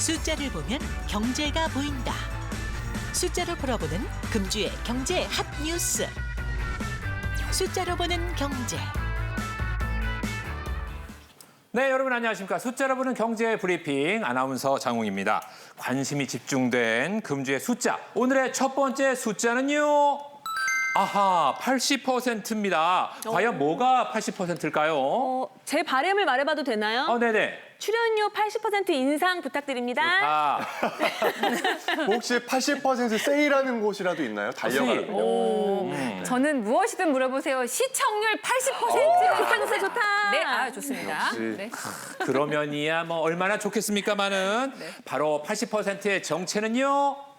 숫자를 보면 경제가 보인다. 숫자로 풀어보는 금주의 경제 핫 뉴스. 숫자로 보는 경제. 네, 여러분 안녕하십니까. 숫자로 보는 경제 브리핑 아나운서 장웅입니다. 관심이 집중된 금주의 숫자. 오늘의 첫 번째 숫자는요. 아하, 80%입니다. 과연 뭐가 80%일까요? 어, 제 바램을 말해봐도 되나요? 어, 네네. 출연료 80% 인상 부탁드립니다. 아, 혹시 80% 세일하는 곳이라도 있나요? 달려가는 곳. 음. 저는 무엇이든 물어보세요. 시청률 80%. 상세 좋다. 네, 아 좋습니다. 역시. 네. 그러면이야 뭐 얼마나 좋겠습니까마는 바로 80%의 정체는요.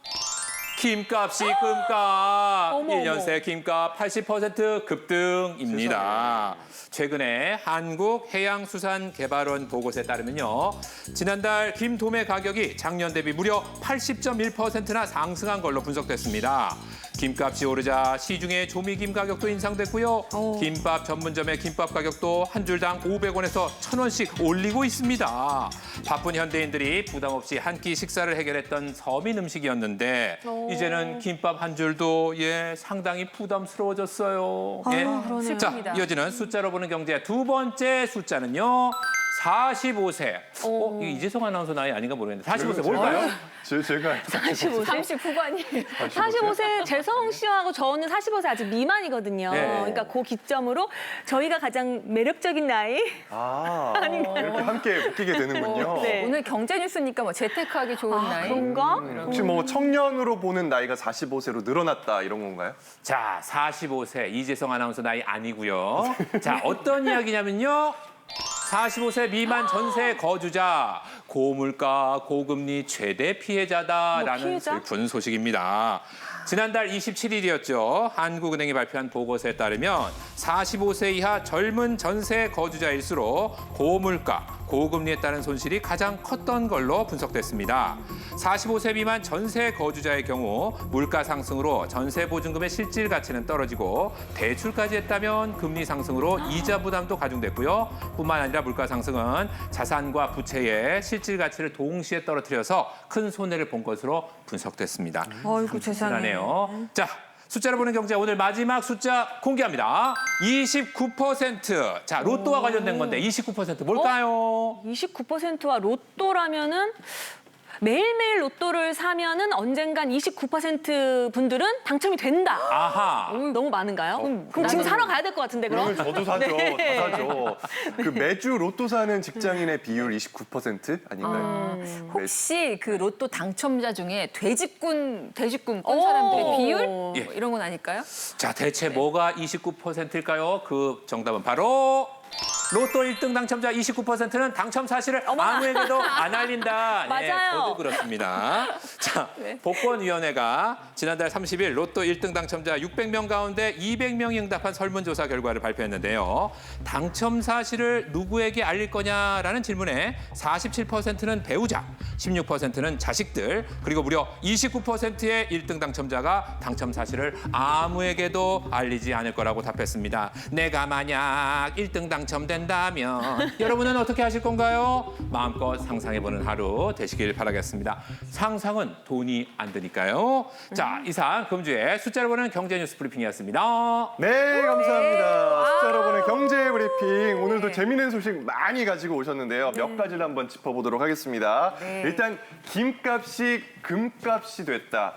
김값이 금값. 어머, 일 1년 새 김값 80% 급등입니다. 최근에 한국해양수산개발원 보고서에 따르면요. 지난달 김 도매 가격이 작년 대비 무려 80.1%나 상승한 걸로 분석됐습니다. 김값이 오르자 시중의 조미김 가격도 인상됐고요. 김밥 전문점의 김밥 가격도 한 줄당 500원에서 1,000원씩 올리고 있습니다. 바쁜 현대인들이 부담 없이 한 끼 식사를 해결했던 서민 음식이었는데 이제는 김밥 한 줄도 예 상당히 부담스러워졌어요. 예. 그러네요. 자. 이어지는 숫자로 보는 경제 두 번째 숫자는요. 45세. 어, 이재성 아나운서 나이 아닌가 모르겠는데 45세 뭘까요? 제, 제가 45세. 30 후반이. 45세 재성 씨하고 저는 45세 아직 미만이거든요. 네. 그러니까 그 기점으로 저희가 가장 매력적인 나이. 아, 이렇게 함께 묶이게 되는군요. 네. 오늘 경제 뉴스니까 뭐 재테크하기 좋은 아, 나이. 그런가? 혹시 뭐 청년으로 보는 나이가 45세로 늘어났다 이런 건가요? 자, 45세 이재성 아나운서 나이 아니고요. 자, 어떤 이야기냐면요. 45세 미만 전세 거주자 고물가 고금리 최대 피해자다라는 뭐 피해자? 슬픈 소식입니다. 지난달 27일이었죠. 한국은행이 발표한 보고서에 따르면 45세 이하 젊은 전세 거주자일수록 고물가 고금리에 따른 손실이 가장 컸던 걸로 분석됐습니다. 45세 미만 전세 거주자의 경우 물가 상승으로 전세 보증금의 실질 가치는 떨어지고 대출까지 했다면 금리 상승으로 이자 부담도 가중됐고요. 뿐만 아니라 물가 상승은 자산과 부채의 실질 가치를 동시에 떨어뜨려서 큰 손해를 본 것으로 분석됐습니다. 어이구 세상에. 자, 숫자로 보는 경제 오늘 마지막 숫자 공개합니다. 29%. 자, 로또와 관련된 건데 29% 뭘까요? 29%와 로또라면은 매일매일 로또를 사면은 언젠간 29% 분들은 당첨이 된다. 아하. 음, 너무 많은가요? 그럼 지금 사러 가야 될 것 같은데 그럼? 저도 사죠. 네. 다 사죠. 그 매주 로또 사는 직장인의 비율 29% 아닌가요? 매- 혹시 그 로또 당첨자 중에 돼지꾼 돼지꾼 꾼 오. 사람들의 비율 예. 뭐 이런 건 아닐까요? 자, 대체 뭐가 29%일까요? 그 정답은 바로 로또 1등 당첨자 29%는 당첨 사실을 아무에게도 안 알린다. 네, 맞아요. 저도 그렇습니다. 자, 복권위원회가 지난달 30일 로또 1등 당첨자 600명 가운데 200명이 응답한 설문조사 결과를 발표했는데요. 당첨 사실을 누구에게 알릴 거냐라는 질문에 47%는 배우자, 16%는 자식들, 그리고 무려 29%의 1등 당첨자가 당첨 사실을 아무에게도 알리지 않을 거라고 답했습니다. 내가 만약 1등 당 첨된다면 여러분은 어떻게 하실 건가요? 마음껏 상상해보는 하루 되시길 바라겠습니다. 상상은 돈이 안 드니까요. 자, 이상 금주의 숫자를 보는 경제 뉴스 브리핑이었습니다. 네, 감사합니다. 숫자로 보는 경제 브리핑. 오늘도 재미있는 소식 많이 가지고 오셨는데요. 몇 가지를 한번 짚어보도록 하겠습니다. 일단 김값이 금값이 됐다.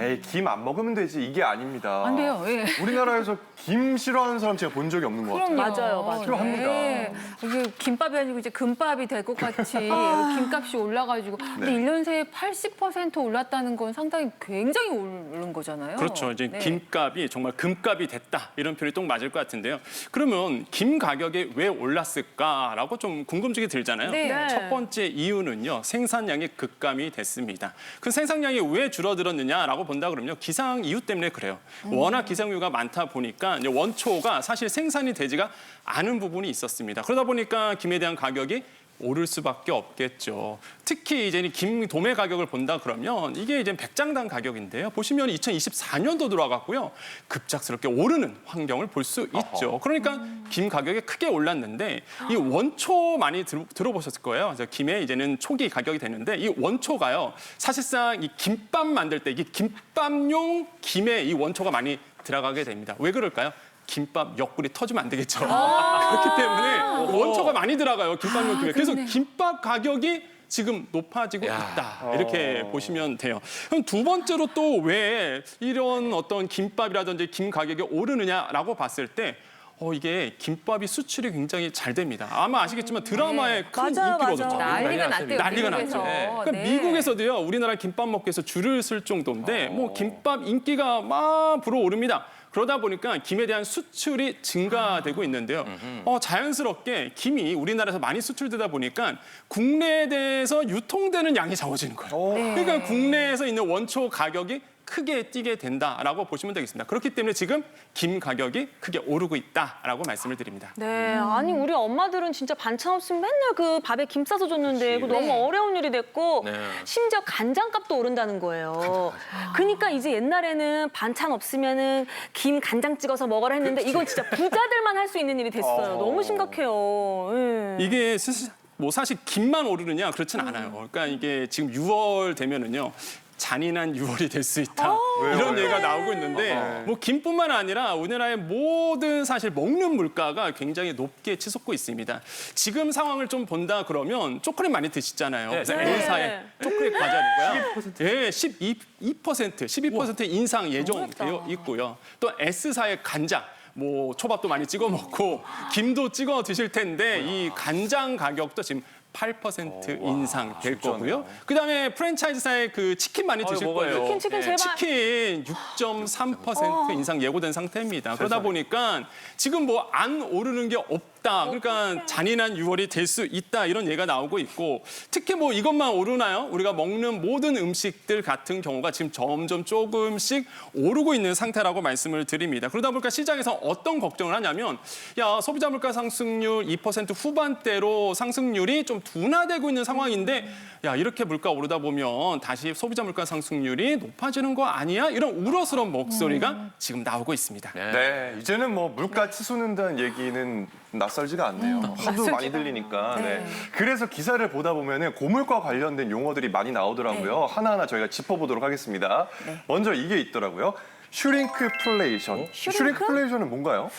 에이, 김 안 먹으면 되지. 이게 아닙니다. 안 돼요. 예. 우리나라에서 김 싫어하는 사람 제가 본 적이 없는 것 같아요. 맞아요, 맞아요. 합니다. 네. 이게 김밥이 아니고 이제 금밥이 될 것 같이 김값이 올라가지고 근데 네. 일 1년 새에 80% 올랐다는 건 상당히 굉장히 오른 거잖아요. 그렇죠. 이제 네. 김값이 정말 금값이 됐다 이런 표현이 딱 맞을 것 같은데요. 그러면 김 가격이 왜 올랐을까라고 좀 궁금증이 들잖아요. 네. 네. 첫 번째 이유는요 생산량이 급감이 됐습니다. 그 생산량이 왜 줄어들었느냐라고 본다 그러면요 기상 이유 때문에 그래요. 워낙 기상류가 많다 보니까 원초가 사실 생산이 되지가 않은 부분 이 있었습니다. 그러다 보니까 김에 대한 가격이 오를 수밖에 없겠죠. 특히 이제 김 도매 가격을 본다 그러면 이게 이제 백장당 가격인데요. 보시면 2024년도 들어와갔고요. 급작스럽게 오르는 환경을 볼 수 있죠. 그러니까 김 가격이 크게 올랐는데 이 원초 많이 들, 들어보셨을 거예요. 그래서 김에 이제는 초기 가격이 되는데 이 원초가요. 사실상 이 김밥 만들 때 이게 김밥용 김에 이 원초가 많이 들어가게 됩니다. 왜 그럴까요? 김밥 옆구리 터지면 안 되겠죠. 그렇기 때문에 원초가 많이 들어가요. 김밥용 김에. 그래서 김밥 가격이 지금 높아지고 야. 있다. 이렇게 보시면 돼요. 그럼 두 번째로 또 왜 이런 어떤 김밥이라든지 김 가격이 오르느냐라고 봤을 때 어, 이게 김밥이 수출이 굉장히 잘 됩니다. 아마 아시겠지만 드라마에 큰 맞아요, 인기를 맞아요. 얻었죠. 난리가 났대요. 난리가 미국에서. 났죠. 그러니까 네. 미국에서도요, 우리나라 김밥 먹기 위해서 줄을 쓸 정도인데, 뭐 김밥 인기가 막 불어오릅니다. 그러다 보니까 김에 대한 수출이 증가되고 있는데요. 어, 자연스럽게 김이 우리나라에서 많이 수출되다 보니까 국내에 대해서 유통되는 양이 적어지는 거예요. 그러니까 국내에서 있는 원초 가격이 크게 뛰게 된다라고 보시면 되겠습니다. 그렇기 때문에 지금 김 가격이 크게 오르고 있다라고 말씀을 드립니다. 네, 아니 우리 엄마들은 진짜 반찬 없으면 맨날 그 밥에 김 싸서 줬는데 그거 너무 어려운 일이 됐고 네. 심지어 간장값도 오른다는 거예요. 그러니까 이제 옛날에는 반찬 없으면은 김 간장 찍어서 먹어라 했는데 이건 진짜 부자들만 할 수 있는 일이 됐어요. 너무 심각해요. 예. 이게 사실 뭐 사실 김만 오르느냐 그렇진 않아요. 그러니까 이게 지금 6월 되면은요. 잔인한 6월이 될 수 있다. 이런 얘기가 나오고 있는데 뭐 김뿐만 아니라 우리나라의 모든 사실 먹는 물가가 굉장히 높게 치솟고 있습니다. 지금 상황을 좀 본다 그러면 초콜릿 많이 드시잖아요. 그래서 네. N사의 초콜릿 과자이고요. 예, 12%, 12% 인상 예정되어 있고요. 또 S사의 간장 뭐 초밥도 많이 찍어 먹고 김도 찍어 드실 텐데 이 간장 가격도 지금 8% 인상 될 거고요. 그다음에 프랜차이즈사의 그 치킨 많이 드실. 거예요. 치킨, 치킨 제발. 치킨 6.3% 인상 예고된 상태입니다. 그러다 보니까 지금 뭐 안 오르는 게 없 다. 그러니까 잔인한 6월이 될 수 있다. 이런 얘기가 나오고 있고 특히 뭐 이것만 오르나요? 우리가 먹는 모든 음식들 같은 경우가 지금 점점 조금씩 오르고 있는 상태라고 말씀을 드립니다. 그러다 보니까 시장에서 어떤 걱정을 하냐면 야, 소비자 물가 상승률 2% 후반대로 상승률이 좀 둔화되고 있는 상황인데 야, 이렇게 물가 오르다 보면 다시 소비자 물가 상승률이 높아지는 거 아니야? 이런 우려스러운 목소리가 지금 나오고 있습니다. 네, 이제는 뭐 물가 치솟는다는 얘기는 낯설지가 않네요. 하도 많이 들리니까. 네. 그래서 기사를 보다 보면은 고물과 관련된 용어들이 많이 나오더라고요. 하나하나 저희가 짚어보도록 하겠습니다. 먼저 이게 있더라고요. 슈링크플레이션. 슈링크플레이션은 뭔가요?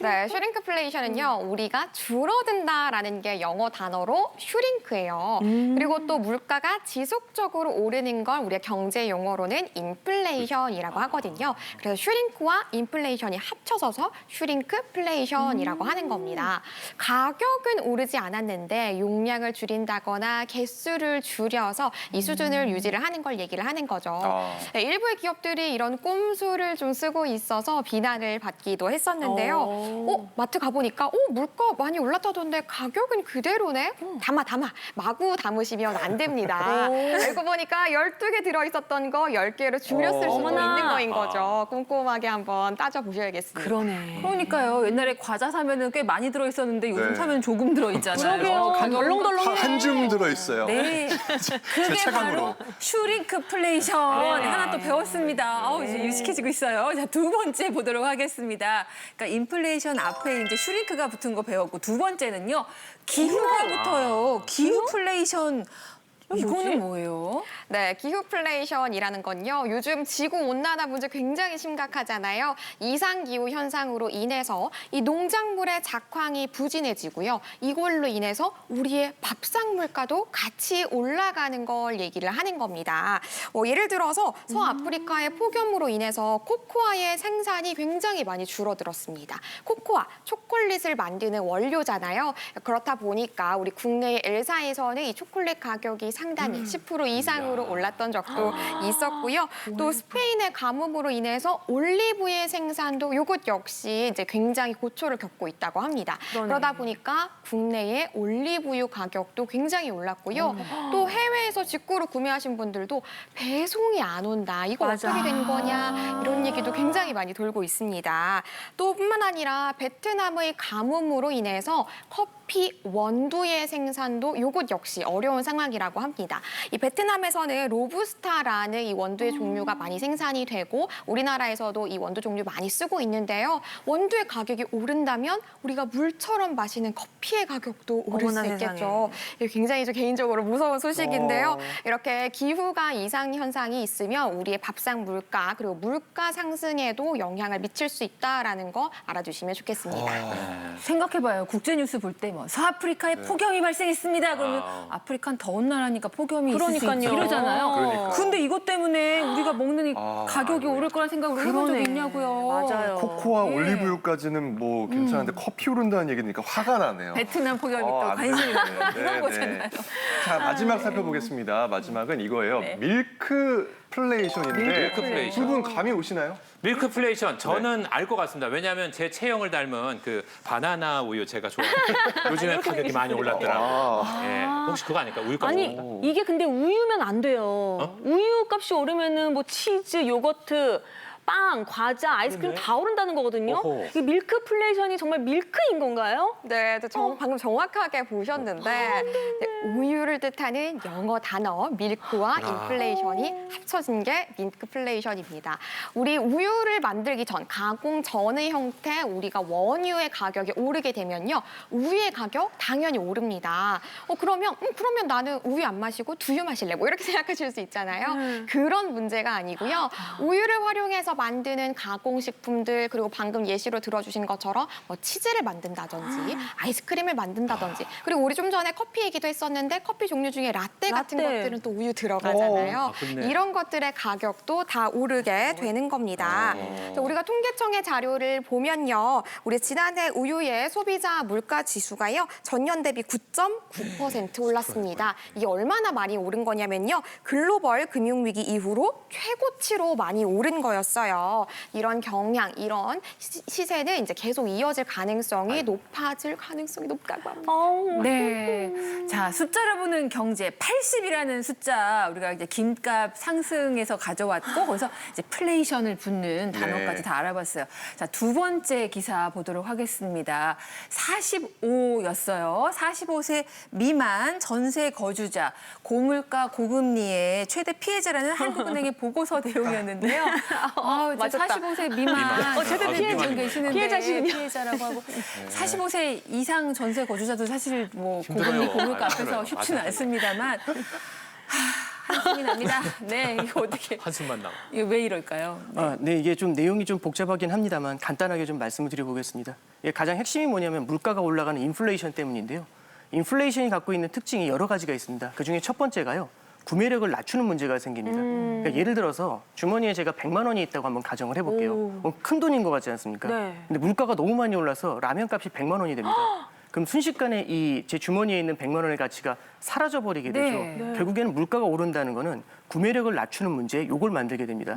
네, 슈링크플레이션은요, 우리가 줄어든다라는 게 영어 단어로 슈링크예요. 그리고 또 물가가 지속적으로 오르는 걸 우리가 경제 용어로는 인플레이션이라고 하거든요. 그래서 슈링크와 인플레이션이 합쳐져서 슈링크플레이션이라고 하는 겁니다. 가격은 오르지 않았는데 용량을 줄인다거나 개수를 줄여서 이 수준을 유지를 하는 걸 얘기를 하는 거죠. 아. 네, 일부의 기업들이 이런 꼼수를 좀 쓰고 있어서 비난을 받기도 했었는데요. 어, 마트 가보니까 어, 물가 많이 올랐다던데 가격은 그대로네? 담아 담아. 마구 담으시면 안 됩니다. 알고 보니까 12개 들어있었던 거 10개로 줄였을 수도 어머나. 있는 거인 거죠. 꼼꼼하게 한번 따져보셔야겠습니다. 그러네. 그러니까요. 옛날에 과자 사면은 꽤 많이 들어 있었는데 요즘 네. 사면 조금 들어 있잖아요. 그러게요. 가격은 덜렁덜렁해. 한줌 들어있어요. 네. 그게 체감으로. 바로 슈링크 플레이션 하나 또 배웠습니다. 아우 이제 유식해지고 있어요. 자, 두 번째 보도록 하겠습니다. 그러니까 인플레이션 앞에 이제 슈링크가 붙은 거 배웠고 두 번째는요. 기후가 붙어요. 기후플레이션 이거는 뭐예요? 네, 기후플레이션이라는 건요. 요즘 지구 온난화 문제 굉장히 심각하잖아요. 이상 기후 현상으로 인해서 이 농작물의 작황이 부진해지고요. 이걸로 인해서 우리의 밥상 물가도 같이 올라가는 걸 얘기를 하는 겁니다. 뭐 예를 들어서 서아프리카의 폭염으로 인해서 코코아의 생산이 굉장히 많이 줄어들었습니다. 코코아, 초콜릿을 만드는 원료잖아요. 그렇다 보니까 우리 국내의 엘사에서는 이 초콜릿 가격이 상당히 10% 이상으로 올랐던 적도 있었고요. 또 스페인의 가뭄으로 인해서 올리브의 생산도 요것 역시 이제 굉장히 고초를 겪고 있다고 합니다. 그러네. 그러다 보니까 국내의 올리브유 가격도 굉장히 올랐고요. 또 해외에서 직구로 구매하신 분들도 배송이 안 온다. 이거 맞아. 어떻게 된 거냐 이런 얘기도 굉장히 많이 돌고 있습니다. 또 뿐만 아니라 베트남의 가뭄으로 인해서 커피 원두의 생산도 요것 역시 어려운 상황이라고 합니다. 이 베트남에서는 로부스타라는 이 원두의 종류가 많이 생산이 되고 우리나라에서도 이 원두 종류 많이 쓰고 있는데요. 원두의 가격이 오른다면 우리가 물처럼 마시는 커피의 가격도 오를 수. 있겠죠. 이게 굉장히 좀 개인적으로 무서운 소식인데요. 어. 이렇게 기후가 이상 현상이 있으면 우리의 밥상 물가 그리고 물가 상승에도 영향을 미칠 수 있다라는 거 알아주시면 좋겠습니다. 생각해봐요. 국제뉴스 볼 때 뭐 서아프리카에 폭염이 발생했습니다. 그러면 아. 아프리카는 더운 나라니까 폭염이 있을 수 그러니까요. 이러잖아요. 그러니까. 근데 이것 때문에 우리가 먹는 이 아, 가격이 오를 거란 생각을 해본 적이 그러네. 있냐고요. 맞아요. 코코아 네. 올리브유까지는 뭐 괜찮은데 커피 오른다는 얘기니까 화가 나네요. 베트남 폭염이 어, 또 안 관심이 되겠네요. 많은 네, 그런 네. 거잖아요. 자 마지막 살펴보겠습니다. 마지막은 이거예요. 네. 밀크 플레이션인데 밀크 플레이션. 두 분 감이 오시나요? 밀크플레이션 저는 알 것 같습니다. 왜냐하면 제 체형을 닮은 그 바나나 우유 제가 좋아해요. 요즘에 가격이 많이 올랐더라고요. 아, 예, 혹시 그거 아닐까? 우유값. 아니 이게 근데 우유면 안 돼요. 어? 우유 값이 오르면은 뭐 치즈, 요거트, 빵, 과자, 아이스크림 다 오른다는 거거든요. 어허. 이 밀크 플레이션이 정말 밀크인 건가요? 네, 또 정- 방금 정확하게 보셨는데 네, 우유를 뜻하는 영어 단어 밀크와 인플레이션이 합쳐진 게 밀크플레이션입니다. 우리 우유를 만들기 전 가공 전의 형태 우리가 원유의 가격이 오르게 되면요 우유의 가격 당연히 오릅니다. 어 그러면 음, 그러면 나는 우유 안 마시고 두유 마실래 뭐 이렇게 생각하실 수 있잖아요. 그런 문제가 아니고요. 우유를 활용해서 만드는 가공식품들 그리고 방금 예시로 들어주신 것처럼 뭐 치즈를 만든다든지 아이스크림을 만든다든지 그리고 우리 좀 전에 커피 얘기도 했었는데 커피 종류 중에 라떼 같은 라떼. 것들은 또 우유 들어가잖아요. 아, 그렇네. 이런 것들의 가격도 다 오르게 되는 겁니다. 그래서 우리가 통계청의 자료를 보면요. 우리 지난해 우유의 소비자 물가 지수가요. 전년 대비 9.9% 올랐습니다. 이게 얼마나 많이 오른 거냐면요. 글로벌 금융위기 이후로 최고치로 많이 오른 거였어요. 이런 경향, 이런 시- 시세는 이제 계속 이어질 가능성이 높아질 가능성이 높다고 합니다. 어, 네. 자, 숫자로 보는 경제 80이라는 숫자 우리가 이제 김값 상승에서 가져왔고 거기서 이제 플레이션을 붙는 단어까지 네. 다 알아봤어요. 자, 두 번째 기사 보도록 하겠습니다. 45였어요. 45세 미만 전세 거주자 고물가 고금리의 최대 피해자라는 한국은행의 보고서 내용이었는데요. 아, 이제 맞았다. 45세 미만. 어, 최대 아, 피해자. 분들 계시는데 피해자시군요. 피해자라고 하고 45세 이상 전세 거주자도 사실 뭐 힘들어요. 고금리 고물가 아, 앞에서 힘들어요. 쉽지는 맞아요. 않습니다만 하, 한숨이 납니다. 네, 이거 어떻게 한숨만 나와. 이거 왜 이럴까요? 아, 네, 이게 좀 내용이 좀 복잡하긴 합니다만 간단하게 좀 말씀을 드려보겠습니다. 예, 가장 핵심이 뭐냐면 물가가 올라가는 인플레이션 때문인데요. 인플레이션이 갖고 있는 특징이 여러 가지가 있습니다. 그 중에 첫 번째가요. 구매력을 낮추는 문제가 생깁니다. 그러니까 예를 들어서 주머니에 제가 100만 원이 있다고 한번 가정을 해볼게요. 오. 어, 큰 돈인 것 같지 않습니까? 네. 근데 물가가 너무 많이 올라서 라면 값이 100만 원이 됩니다. 그럼 순식간에 이 제 주머니에 있는 100만 원의 가치가 사라져 버리게 되죠. 네. 결국에는 물가가 오른다는 거는 구매력을 낮추는 문제, 요걸 만들게 됩니다.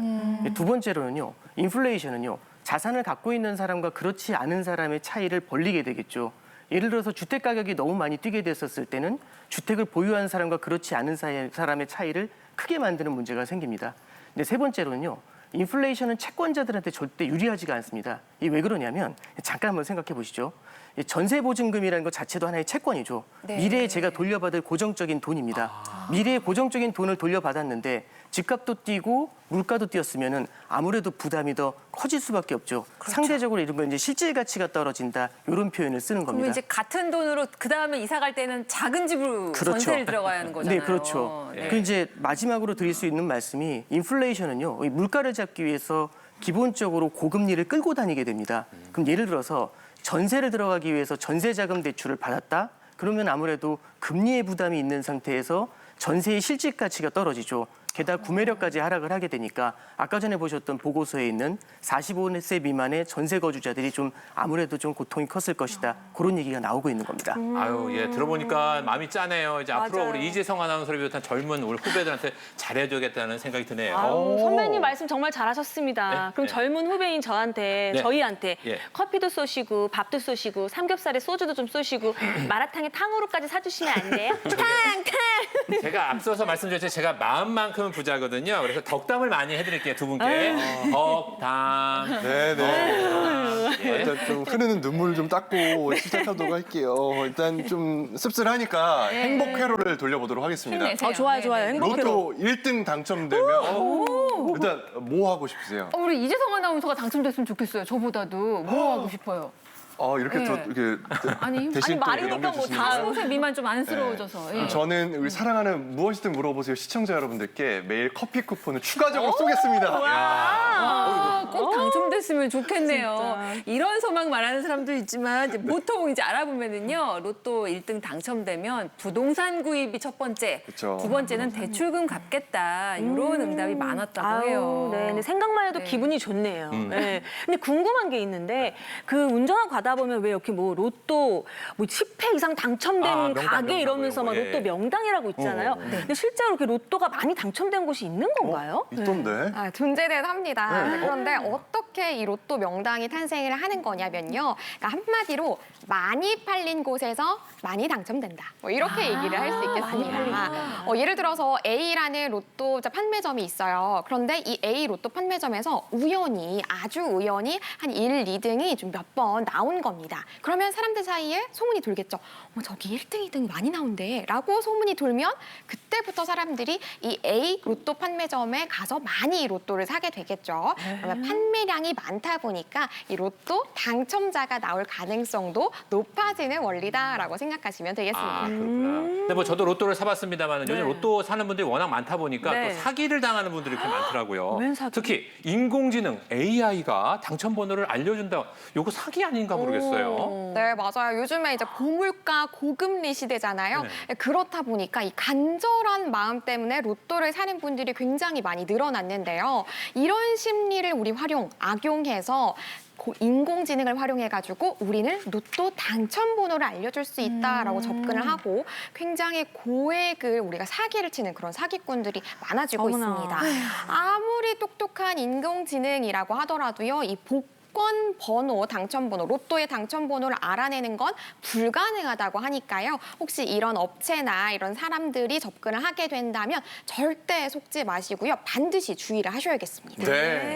두 번째로는요, 인플레이션은요, 자산을 갖고 있는 사람과 그렇지 않은 사람의 차이를 벌리게 되겠죠. 예를 들어서 주택 가격이 너무 많이 뛰게 됐었을 때는 주택을 보유한 사람과 그렇지 않은 사람의 차이를 크게 만드는 문제가 생깁니다. 근데 세 번째로는요, 인플레이션은 채권자들한테 절대 유리하지가 않습니다. 이 왜 그러냐면 잠깐 한번 생각해 보시죠. 이 전세 보증금이라는 것 자체도 하나의 채권이죠. 미래에 제가 돌려받을 고정적인 돈입니다. 미래에 고정적인 돈을 돌려받았는데 집값도 뛰고 물가도 뛰었으면은 아무래도 부담이 더 커질 수밖에 없죠. 상대적으로 이런 건 이제 실질 가치가 떨어진다 이런 표현을 쓰는 겁니다. 이제 같은 돈으로 그 다음에 이사 갈 때는 작은 집으로 그렇죠. 전세를 들어가야 하는 거잖아요. 네, 그렇죠. 네. 그 이제 마지막으로 드릴 수 있는 말씀이 인플레이션은요, 이 물가를 잡기 위해서 기본적으로 고금리를 끌고 다니게 됩니다. 그럼 예를 들어서 전세를 들어가기 위해서 전세자금 대출을 받았다? 그러면 아무래도 금리의 부담이 있는 상태에서 전세의 실질 가치가 떨어지죠. 게다가 구매력까지 하락을 하게 되니까 아까 전에 보셨던 보고서에 있는 45세 미만의 전세 거주자들이 좀 아무래도 좀 고통이 컸을 것이다. 그런 얘기가 나오고 있는 겁니다. 아유, 예, 들어보니까 마음이 짠해요. 이제 앞으로 맞아요. 우리 이재성 아나운서를 비롯한 젊은 우리 후배들한테 잘해줘야겠다는 생각이 드네요. 아유, 선배님 말씀 정말 잘하셨습니다. 네, 그럼 네. 젊은 후배인 저한테, 네. 저희한테 예. 커피도 쏘시고 밥도 쏘시고 삼겹살에 소주도 좀 쏘시고 마라탕에 탕후루까지 사주시면 안 돼요? 탕! 탕! 제가 앞서서 말씀드렸죠. 제가 마음만큼 은 부자거든요. 그래서 덕담을 많이 해드릴게요, 두 분께. 덕담. 네네. 예. 일단 좀 흐르는 눈물 좀 닦고 시작하도록 할게요. 일단 좀 씁쓸하니까 행복 회로를 돌려보도록 하겠습니다. 힘내세요. 어, 좋아요, 네, 좋아요. 네. 행복해로. 로또 1등 당첨되면 일단 뭐 하고 싶으세요? 어, 우리 이재성 아나운서가 당첨됐으면 좋겠어요. 저보다도 뭐 하고 싶어요? 어, 이렇게 저 네. 이렇게 아니, 대신 아니, 또 말이니까 뭐다 거예요? 15세 미만 좀 안쓰러워져서. 예. 저는 우리 사랑하는 무엇이든 물어보세요 시청자 여러분들께 매일 커피 쿠폰을 추가적으로 쏘겠습니다. 아, 꼭 당첨 됐으면 좋겠네요. 이런 소망 말하는 사람도 있지만 이제 보통 이제 알아보면은요 로또 1등 당첨되면 부동산 구입이 첫 번째, 그쵸. 두 번째는 대출금 갚겠다 이런 응답이 많았다고 아유, 해요. 네, 근데 생각만 해도 네. 기분이 좋네요. 음. 네. 근데 궁금한 게 있는데 그 운전하고 가다 보면 왜 이렇게 뭐 로또 뭐 10회 이상 당첨된 아, 명당, 가게 명당 이러면서 막 뭐 이런 거, 로또 예. 명당이라고 있잖아요. 어, 어. 근데 실제로 이렇게 로또가 많이 당첨된 곳이 있는 건가요? 있던데. 아, 존재는 합니다. 네. 그런데 어떻게 이 로또 명당이 탄생을 하는 거냐면요. 그러니까 한마디로 많이 팔린 곳에서 많이 당첨된다. 뭐 이렇게 얘기를 할 수 있겠습니다. 어, 예를 들어서 A라는 로또 판매점이 있어요. 그런데 이 A 로또 판매점에서 우연히 아주 우연히 한 1, 2등이 좀 몇 번 나온 겁니다. 그러면 사람들 사이에 소문이 돌겠죠. 어, 저기 1등, 2등 많이 나온대. 라고 소문이 돌면 그때부터 사람들이 이 A 로또 판매점에 가서 많이 이 로또를 사게 되겠죠. 그러면 판매량이 많다 보니까 이 로또 당첨자가 나올 가능성도 높아지는 원리다라고 생각하시면 되겠습니다. 아, 그렇구나. 근데 뭐 저도 로또를 사봤습니다만 요즘 네. 로또 사는 분들이 워낙 많다 보니까 네. 또 사기를 당하는 분들이 이렇게 많더라고요. 웬 사기? 특히 인공지능 AI가 당첨 번호를 알려준다. 요거 사기 아닌가 모르겠어요. 네, 맞아요. 요즘에 이제 고물가, 고금리 시대잖아요. 그렇다 보니까 이 간절한 마음 때문에 로또를 사는 분들이 굉장히 많이 늘어났는데요. 이런 심리를 우리 활용, 악용해서 고- 인공지능을 활용해가지고 우리는 로또 당첨 번호를 알려줄 수 있다라고 접근을 하고 굉장히 고액을 우리가 사기를 치는 그런 사기꾼들이 많아지고 어머나. 있습니다. 아무리 똑똑한 인공지능이라고 하더라도요, 이 복 복권 번호, 당첨 번호, 로또의 당첨 번호를 알아내는 건 불가능하다고 하니까요. 혹시 이런 업체나 이런 사람들이 접근을 하게 된다면 절대 속지 마시고요. 반드시 주의를 하셔야겠습니다. 네.